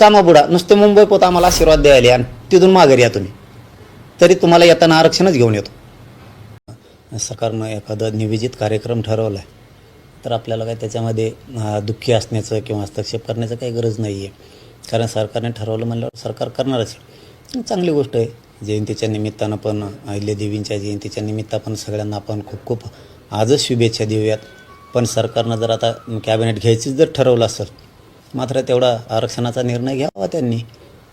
कामा बुडा नुसते मुंबई पोत आम्हाला आशीर्वाद द्यायला आणि तिथून माघारी या तुम्ही. तरी तुम्हाला येताना आरक्षणच घेऊन येतो. सरकारनं एखादं नियोजित कार्यक्रम ठरवला आहे तर आपल्याला काय त्याच्यामध्ये दुःखी असण्याचं किंवा हस्तक्षेप करण्याचं काही गरज नाही आहे कारण सरकारने ठरवलं म्हणल्यावर सरकार करणारच. आहे चांगली गोष्ट आहे. जयंतीच्या निमित्तानं पण अहिल्यादेवींच्या जयंतीच्या निमित्त पण सगळ्यांना आपण खूप खूप आजच शुभेच्छा देऊयात. पण सरकारनं जर आता कॅबिनेट घ्यायचीच जर ठरवलं असेल मात्र तेवढा आरक्षणाचा निर्णय घ्यावा त्यांनी.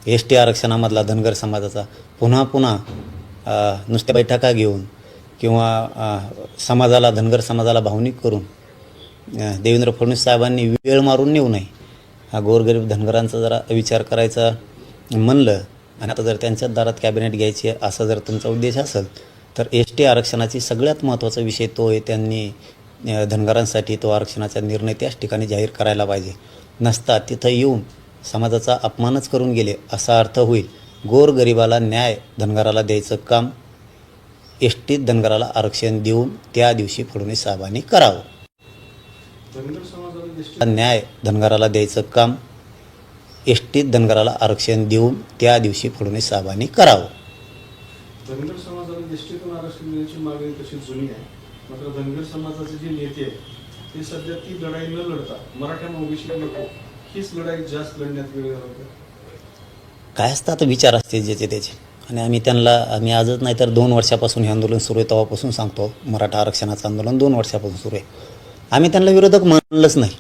एस टी आरक्षणामधला धनगर समाजाचा पुन्हा पुन्हा नुसत्या बैठका घेऊन किंवा समाजाला धनगर समाजाला भावनिक करून देवेंद्र फडणवीस साहेबांनी वेळ मारून नेऊ नये. हा गोरगरीब धनगरांचा जरा विचार करायचा म्हणलं आणि आता जर त्यांच्याच दारात कॅबिनेट घ्यायची आहे असा जर तुमचा उद्देश असेल तर एस टी आरक्षणाची सगळ्यात महत्त्वाचा विषय तो आहे त्यांनी धनगरांसाठी तो आरक्षणाचा निर्णय त्याच ठिकाणी जाहीर करायला पाहिजे. नसता तिथं येऊन समाजाचा अपमानच करून गेले असा अर्थ होईल. गोरगरिबाला न्याय धनगराला द्यायचं काम एस टीत धनगराला आरक्षण देऊन त्या दिवशी फडणवीस साहेबांनी करावं. न्याय धनगराला द्यायचं काम एस टीत धनगराला आरक्षण देऊन त्या दिवशी फडणवीस साहेबांनी करावं. धनगर समाजाला आरक्षण देण्याची मागणी तशी जुनी आहे. मात्र धनगर समाजाचे जे नेते ही सध्या ती लढाई न लढता मराठा ओबीसी नको हीच लढाई जास्त लढण्यात वेळ घालवतात काय असतं आता विचार असते ज्याचे त्याचे. आणि आम्ही त्यांना आम्ही आजच नाही तर दोन वर्षापासून हे आंदोलन सुरू आहे तेव्हापासून सांगतो मराठा आरक्षणाचं आंदोलन दोन वर्षापासून सुरू आहे. आम्ही त्यांना विरोधक मानलंच नाही.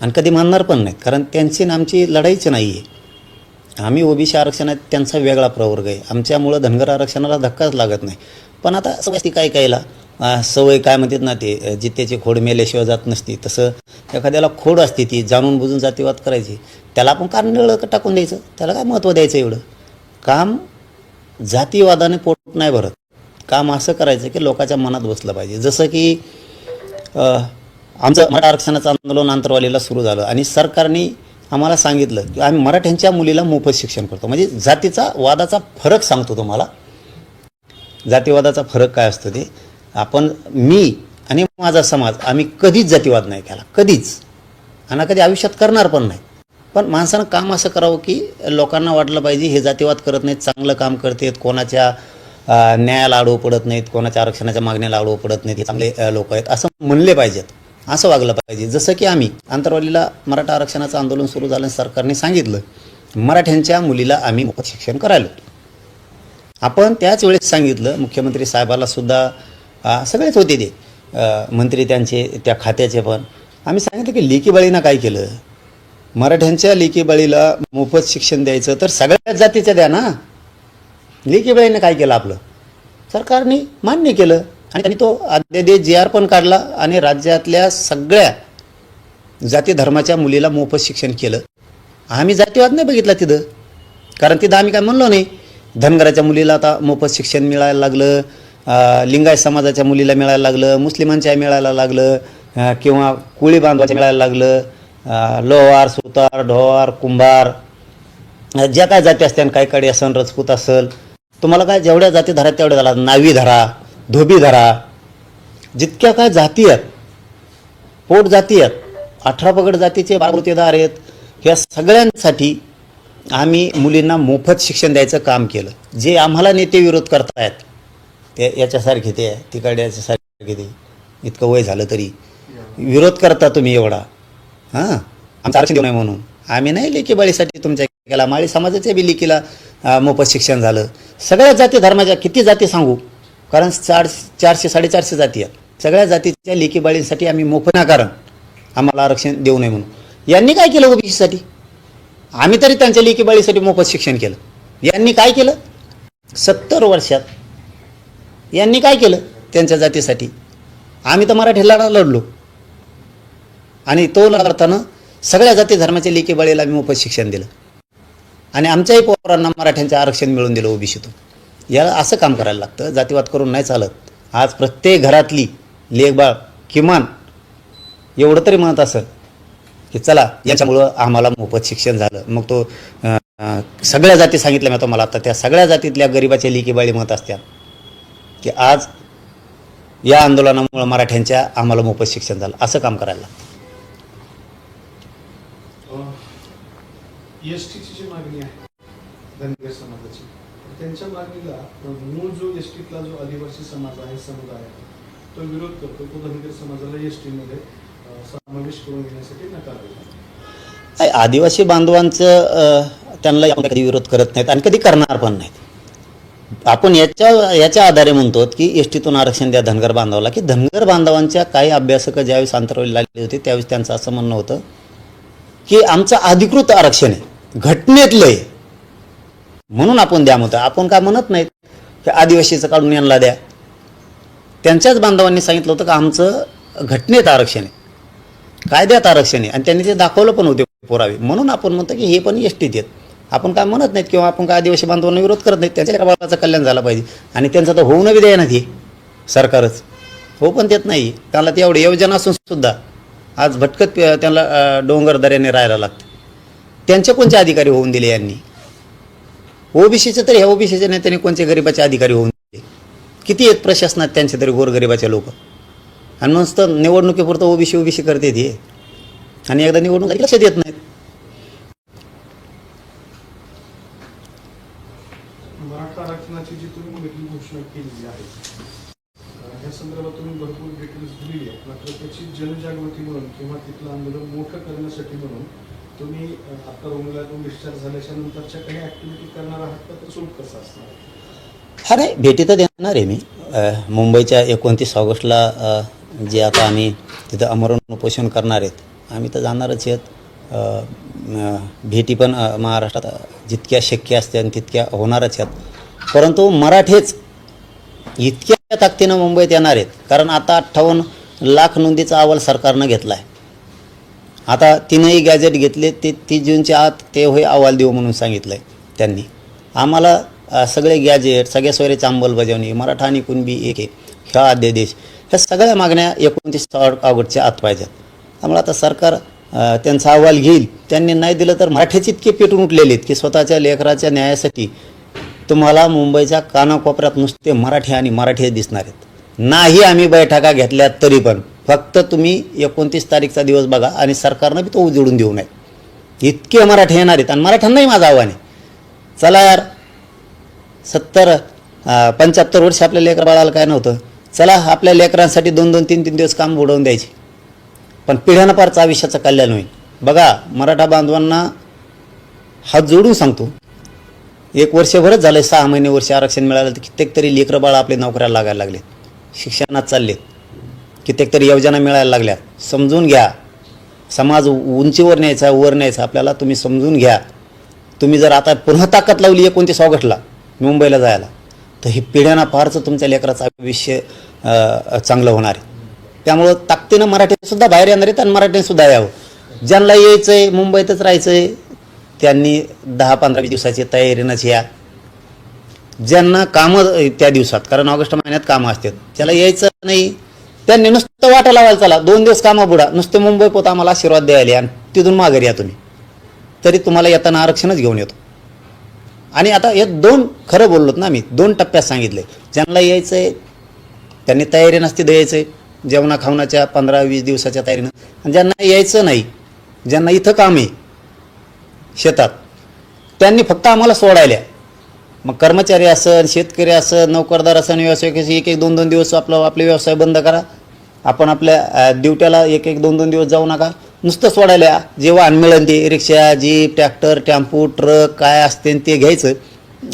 आणि कधी मानणार पण नाहीत कारण त्यांची आणि आमची लढाईच नाही आहे. आम्ही ओबीसी आरक्षणात त्यांचा वेगळा प्रवर्ग आहे. आमच्यामुळं धनगर आरक्षणाला धक्काच लागत नाही. पण आता सवय काय कायला सवय काय म्हणतात ना ते अ, जित्याची खोड मेल्याशिवाय जात नसती. तसं एखाद्याला खोड असते ती जाणून बुजून जातीवाद करायची. त्याला आपण कारण टाकून द्यायचं? त्याला काय महत्त्व द्यायचं एवढं? काम जातीवादाने पोट नाही भरत. काम असं करायचं की लोकांच्या मनात बसलं पाहिजे. जसं की आमचं मराठा आरक्षणाचं आंदोलन आंतरवालीला सुरू झालं आणि सरकारने आम्हाला सांगितलं की आम्ही मराठ्यांच्या मुलीला मोफत शिक्षण करतो. म्हणजे जातीचा वादाचा फरक सांगतो तुम्हाला. जातीवादाचा फरक काय असतो ते? आपण मी आणि माझा समाज आम्ही कधीच जातीवाद नाही केला. कधीच. आणि कधी आयुष्यात करणार पण नाही. पण माणसानं काम असं करावं की लोकांना वाटलं पाहिजे हे जातीवाद करत नाहीत चांगलं काम करतात कोणाच्या न्यायाला आडवं पडत नाहीत कोणाच्या आरक्षणाच्या मागण्याला आडवं पडत नाहीत हे चांगले लोक आहेत असं म्हणले पाहिजेत. असं वागलं पाहिजे. जसं की आम्ही आंतरवालीला मराठा आरक्षणाचं आंदोलन सुरू झालं सरकारने सांगितलं मराठ्यांच्या मुलीला आम्ही मोफत शिक्षण करायलो. आपण त्याच वेळेस सांगितलं मुख्यमंत्री साहेबाला सुद्धा सगळेच होते ते. मंत्री त्यांचे त्या खात्याचे पण. आम्ही सांगितलं की लेकीबाळीनं काय केलं? मराठ्यांच्या लेकीबाळीला मोफत शिक्षण द्यायचं तर सगळ्याच जातीच्या द्या ना. लेकीबाळीनं काय केलं आपलं? सरकारने मान्य केलं. आणि त्यांनी तो अध्यादेश जी आर पण काढला आणि राज्यातल्या सगळ्या जाती धर्माच्या मुलीला मोफत शिक्षण केलं. आम्ही जातीवाद नाही बघितला तिथं. कारण तिथं आम्ही काय म्हणलो नाही. धनगराच्या मुलीला आता मोफत शिक्षण मिळायला लागलं. लिंगायत समाजाच्या मुलीला मिळायला लागलं मुस्लिमांच्या मिळायला लागलं किंवा कोळी बांधवाच्या मिळायला लागलं लोहार सुतार ढोवार कुंभार ज्या काय जाती असत्या काही काळी असन रजपूत असेल तुम्हाला काय जेवढ्या जाती धरा तेवढ्या झाला नावी धरा धोबी धरा. जितक्या काय जाती आहेत पोट जाती आहेत अठरा पगड जातीचे बाळमृतेदार आहेत ह्या सगळ्यांसाठी आम्ही मुलींना मोफत शिक्षण द्यायचं काम केलं. जे आम्हाला नेते विरोध करतायत ते याच्यासारखे ते तिकडे याच्यासारखे ते. इतकं वय झालं तरी. विरोध करता तुम्ही एवढा. हां? आमचं आरक्षण देऊ नये म्हणून. आम्ही नाही लेखीबाळीसाठी तुमच्या केला माळी समाजाच्या बी लेकीला मोफत शिक्षण झालं. सगळ्या जाती धर्माच्या किती जाती सांगू? कारण चार चारशे साडेचारशे जाती आहेत. सगळ्या जातीच्या लेखीबाळींसाठी आम्ही मोफत कारण आम्हाला आरक्षण देऊ नये म्हणून. यांनी काय केलं ओबीसीसाठी? आम्ही तरी त्यांच्या लेकीबाळीसाठी मोफत शिक्षण केलं. यांनी काय केलं? सत्तर वर्षात यांनी काय केलं त्यांच्या जातीसाठी? आम्ही तर मराठी लढा लढलो. आणि तो लढताना सगळ्या जाती धर्माच्या लेकी बाळीला आम्ही मोफत शिक्षण दिलं. आणि आमच्याही पोरांना मराठ्यांचं आरक्षण मिळवून दिलं ओबीसीतून. याला असं काम करायला लागतं जातीवाद करून नाही चालत. आज प्रत्येक घरातली लेखबाळ किमान एवढं तरी म्हणत असेल की चला याच्यामुळं आम्हाला मोफत शिक्षण झालं. मग तो सगळ्या जाती सांगितल्या मी तुम्हाला आता त्या सगळ्या जातीतल्या गरिबाच्या लेकीबाळी म्हणत असत्या की आज या आंदोलनामुळं मराठ्यांच्या आम्हाला मोफत शिक्षण झालं. असं काम करायला लागतं. जी मागणी आहे धनगर समाजाची त्यांच्या मागणीला मूळ जो एस टीतला जो आदिवासी समाज आहे समुदाय आहे तो विरोध करतो. तो धनगर समाजाला एस टीमध्ये समावेश करून घेण्यासाठी नकार देतो. आदिवासी बांधवांचं त्यांना कधी विरोध करत नाहीत आणि कधी करणार पण नाहीत. आपण याच्या याच्या आधारे म्हणतो की एस टीतून आरक्षण द्या धनगर बांधवाला की धनगर बांधवांच्या काही अभ्यासक ज्यावेळेस अंतरावली लागले होते त्यावेळेस त्यांचं असं म्हणणं होतं की आमचं अधिकृत आरक्षण आहे. घटनेतलं. आहे म्हणून आपण द्या म्हणतो. आपण काय म्हणत नाहीत? की आदिवासीचं काढून यांना द्या. त्यांच्याच बांधवांनी सांगितलं होतं की आमचं घटनेत आरक्षण आहे. कायद्यात आरक्षण आहे. आणि त्यांनी ते दाखवलं पण होते पुरावे. म्हणून आपण म्हणतो की हे पण एस टीत आहेत. आपण काय म्हणत नाहीत किंवा आपण काय आदिवासी बांधवांना विरोध करत नाहीत त्यांच्या बाळाचं कल्याण झालं पाहिजे. आणि त्यांचं तर होऊ बी द्याय ती ते सरकारच. हो पण देत नाही. त्याला ते एवढी योजना असून सुद्धा आज भटकत त्यांना डोंगर दऱ्याने राहायला लागतं. त्यांचे कोणते अधिकारी होऊन दिले यांनी? ओबीसीचे तरी ह्या ओबीसीच्या नेत्याने कोणते गरिबाचे अधिकारी होऊन दिले? किती आहेत प्रशासनात त्यांचे तरी गोरगरिबाचे लोक? आणि नुसतं निवडणुकीपुरतं ओबीसी ओबीसी करते ते. आणि एकदा निवडणूक लक्ष देत नाहीत मराठा आरक्षणाची जी तुम्ही वेगळी घोषणा केलेली आहे अ, ह्या संदर्भात तुम्ही भरपूर डिटेल्स दिलेली आहेत. मात्र त्याची जनजागृती म्हणून किंवा तिथलं आंदोलन मोठं करण्यासाठी म्हणून तुम्ही आता रुग्णालयातून डिस्चार्ज झाल्याच्या नंतरच्या काही ऍक्टिव्हिटी करणार आहात का? तर स्वरूप कसं असणार? अरे भेटी तर देणार आहे मी. मुंबईच्या एकोणतीस ऑगस्टला जे आता आम्ही तिथं अमरण उपोषण करणार आहेत आम्ही तर जाणारच आहेत. भेटी पण महाराष्ट्रात जितक्या शक्य असत्या तितक्या होणारच आहेत. परंतु मराठेच इतक्या ताकदीनं मुंबईत येणार आहेत. कारण आता अठ्ठावन्न लाख नोंदीचा अहवाल सरकारनं घेतला आहे आता तीनही गॅजेट घेतले ते तीस जूनच्या आत ते होय अहवाल देऊ म्हणून सांगितलं आहे त्यांनी. आम्हाला सगळे गॅजेट सगळ्या सोयरीची अंमलबजावणी मराठा आणि कुणबी एक आहे ह्या अध्यादेश ह्या सगळ्या मागण्या एकोणतीस ऑगस्टच्या आत पाहिजेत. त्यामुळे आता सरकार त्यांचा अहवाल घेईल. त्यांनी नाही दिलं तर मराठेच इतके पेटून उठलेले आहेत की स्वतःच्या लेकराच्या न्यायासाठी तुम्हाला मुंबईच्या कानाकोपऱ्यात नुसते मराठी आणि मराठी दिसणार आहेत. नाही आम्ही बैठका घेतल्या तरी पण फक्त तुम्ही एकोणतीस तारीखचा दिवस बघा आणि सरकारनं बी तो उजडून देऊ नये. इतके मराठी येणार आहेत आणि मराठ्यांनाही माझं आव्हान आहे. चला यार सत्तर पंच्याहत्तर वर्ष आपल्या लेकर बाळाला काय नव्हतं. चला आपल्या लेकरांसाठी दोन दोन तीन तीन दिवस काम बुडवून द्यायचे. पण पिढ्यानं पारचं आयुष्याचं कल्याण होईल. बघा मराठा बांधवांना हात जोडून सांगतो एक वर्षभरच झालं सहा महिने वर्ष आरक्षण मिळालं तर कित्येक तरी लेकरं बाळ आपले नोकऱ्याला लागायला लागले शिक्षणात चाललेत. कित्येक तरी योजना मिळायला लागल्या. समजून घ्या. समाज उंचीवर न्यायचा वर न्यायचा आपल्याला तुम्ही समजून घ्या. तुम्ही जर आता पुन्हा ताकद लावली एकोणतीस ऑगस्टला मुंबईला जायला तर हे पिढ्याना फारचं तुमच्या लेकराचं आयुष्य चांगलं होणार आहे. त्यामुळं ताकदीनं मराठीसुद्धा बाहेर येणार आहेत आणि मराठीसुद्धा यावं. ज्यांना यायचं आहे मुंबईतच राहायचं आहे त्यांनी दहा पंधरा वीस दिवसाची तयारीनंच या. ज्यांना कामं त्या दिवसात कारण ऑगस्ट महिन्यात कामं असतात. त्याला यायचं नाही. त्यांनी नुसतं वाटा लावायला चला. दोन दिवस कामं बुडा. नुसते मुंबई पोत आम्हाला आशीर्वाद द्यायला आणि तिथून माघारी या तुम्ही. तरी तुम्हाला येताना आरक्षणच घेऊन येतो. आणि आता हे दोन खरं बोललोत ना मी. दोन टप्प्यात सांगितले. ज्यांना यायचं आहे त्यांनी तयारी नसते द्यायचं आहे जेवणा खावणाच्या पंधरा वीस दिवसाच्या तयारीनं. आणि ज्यांना यायचं नाही ज्यांना इथं काम आहे शेतात. त्यांनी फक्त आम्हाला सोडायल्या. मग कर्मचारी असन शेतकरी असन नोकरदार असन व्यावसायिक असन, एक एक दोन दोन दिवस आपलं आपले व्यवसाय बंद करा. आपण आपल्या ड्युट्याला एक एक दोन दोन दिवस जाऊ नका. नुसतं सोडायला जेव्हा जे वाहन मिळेल ते रिक्षा जीप ट्रॅक्टर टेम्पो ट्रक काय असते ते घ्यायचं.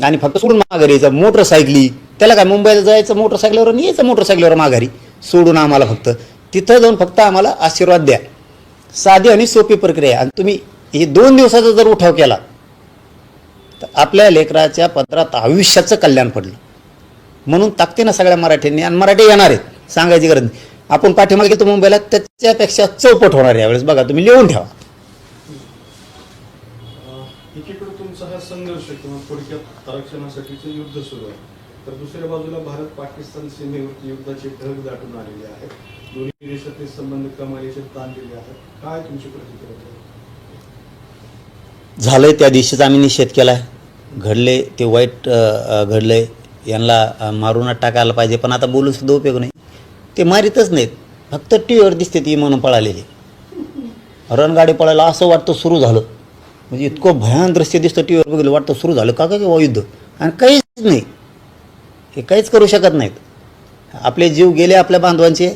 आणि फक्त सोडून माघारी यायचं. मोटरसायकली. त्याला काय मुंबईला जायचं मोटरसायकलवर आणि यायचं मोटरसायकलवर माघारी. सोडून आम्हाला फक्त. तिथं जाऊन फक्त आम्हाला आशीर्वाद द्या. साधी आणि सोपी प्रक्रिया. आणि तुम्ही ही दोन दिवसाचा जर उठाव केला तर आपल्या लेकराच्या पत्रात आयुष्याचं कल्याण पडलं. म्हणून ताकदीनं सगळ्या मराठींनी आणि मराठी येणार आहेत सांगायची गरज नाही. आपण पाठीमागे गेलो मुंबईला त्याच्यापेक्षा चौपट होणार यावेळेस. बघा तुम्ही लिहून ठेवा. संघर्ष किंवा थोडक्यात आरक्षणासाठीचं युद्ध सुरू आहे. तर दुसऱ्या बाजूला भारत पाकिस्तान सीमेवरती युद्धाचे ढग दाटून आलेले आहेत. दोन्ही देशातील संबंध कमालीचे ताणलेले आहेत. काय तुमची प्रतिक्रिया झालं आहे? त्या दिवशीच आम्ही निषेध केला घडले ते वाईट घडलं. आहे यांना मारूनच टाकायला पाहिजे पण आता बोलून सुद्धा उपयोग नाही. ते मारीतच नाहीत. फक्त टी व्हीवर दिसते ती म्हणून पळालेली. रणगाडी पळायला असं वाटतं सुरू झालं. म्हणजे इतकं भयान दृश्य दिसतं टी व्हीवर बघितलं वाटतं सुरू झालं. का काय युद्ध? आणि काहीच नाही. हे काहीच करू शकत नाहीत. आपले जीव गेले आपल्या बांधवांचे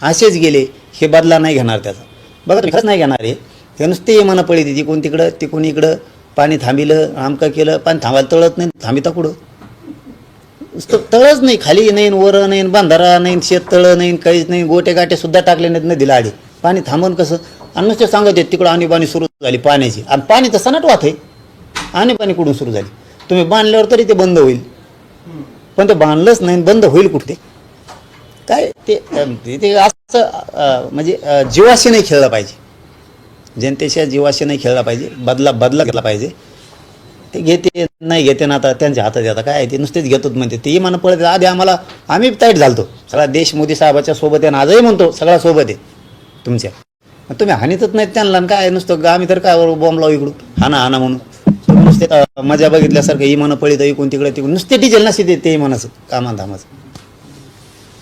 असेच गेले. हे बदला नाही घेणार त्याचा. बघा खरंच नाही घेणार आहे हे नुसते मना पळी ती. कोण तिकडं ते इकडं. पाणी थांबिलं आमकं केलं? पाणी थांबायला तळत नाही. थांबिता कुठं? नुसतं तळच नाही. खाली नाही वर नाही बांधारा नाही शेत तळं नाही काहीच नाही. गोटे गाटे सुद्धा टाकले नाहीत नदीला आडी. पाणी थांबवून कसं? आणि नुसते सांगत आहेत तिकडं आणीबाणी सुरू झाली पाण्याची. आणि पाणी तर सनाट वाहत आहे आणीबाणी कुठून सुरू झाली? तुम्ही बांधल्यावर तरी ते बंद होईल. पण ते बांधलंच नाही बंद होईल कुठे? काय ते ते- ते असं म्हणजे जीवाशी नाही खेळलं पाहिजे. जनतेच्या जीवाशी नाही खेळला पाहिजे. बदला बदला घेतला पाहिजे. ते घेते नाही घेते ना आता त्यांच्या हातात येतात काय ते नुसतेच घेतोत म्हणते. ते म्हणा पळत आधी आम्हाला आम्ही ताईट झालतो. सगळा देश मोदी साहेबाच्या सोबत आहे आजही म्हणतो सगळा सोबत आहे तुमच्या. तुम्ही हानीतच नाहीत त्यांना काय नुसतं आम्ही तर काय बॉम्ब लावू इकडून. हाना हाना म्हणून. नुसते मजा बघितल्यासारखं ही म्हणं पळीत इकडून तिकडे तिकडून. नुसते डिझेल नसते ते ते म्हणाचं कामा धामाचं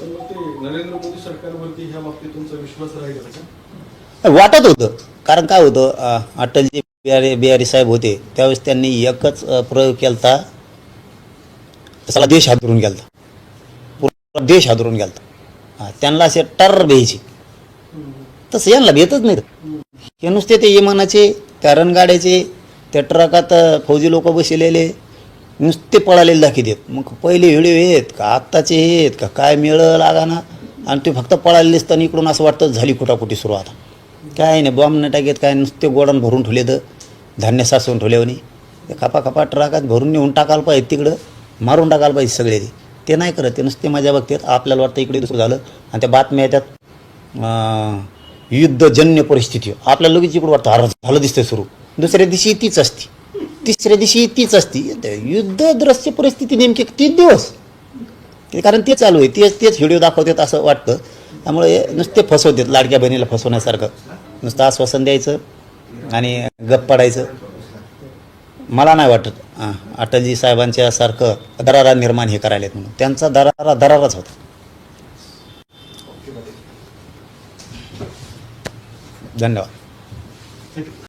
पण मग ते नरेंद्र मोदी सरकारवरती ह्या बाबतीत तुमचा विश्वास राहील का? वाटत होतं. कारण काय होतं अटलजी बिहारी बिहारी साहेब होते त्यावेळेस त्यांनी एकच प्रयोग केलता. सगळा देश हादरून गेलता. पूर्ण देश हादरून गेलता. हा, त्यांना असे टर भ्यायचे. तसं यांना भेटच नाही हे नुसते ते इमानाचे त्या रणगाड्याचे त्या ट्रकात फौजी लोक बसलेले नुसते पळालेले दाखी देत मग पहिले व्हिडिओ आहेत का? आत्ताचे आहेत का? काय मिळं लागा ना आणि ते फक्त पळालेले दिसताना इकडून असं वाटतं झाली कुटाकुटी सुरू आता काय नाही बॉम्ब नाही टाकेत काय नुसते गोडान भरून ठेवले तर धान्य साचवून ठेवल्यावर ते खपा खपा ट्रकात भरून नेऊन टाकायला पाहिजे तिकडं मारून टाकायला पाहिजे सगळे ते. ते नाही करत ते नुसते मजा बघतात आपल्याला वाटतं इकडे दुसरं झालं. आणि त्या बातम्या येतात युद्धजन्य परिस्थिती. आपल्या लगेच इकडं वाटतं हर झालं दिसतं सुरू. दुसऱ्या दिवशी तीच असती. तिसऱ्या दिवशी तीच असती. युद्धद्रश्य परिस्थिती नेमकी तीन दिवस. ते कारण ते चालू आहे तेच तेच व्हिडिओ दाखवतात असं वाटतं. त्यामुळे नुसते फसवतात लाडक्या बहिणीला फसवण्यासारखं. नुसतं आश्वासन द्यायचं आणि गप्प पडायचं. मला नाही वाटत. अटलजी साहेबांच्या सारखं दरारा निर्माण हे करायला म्हणून. त्यांचा दरारा दराराच होता. धन्यवाद.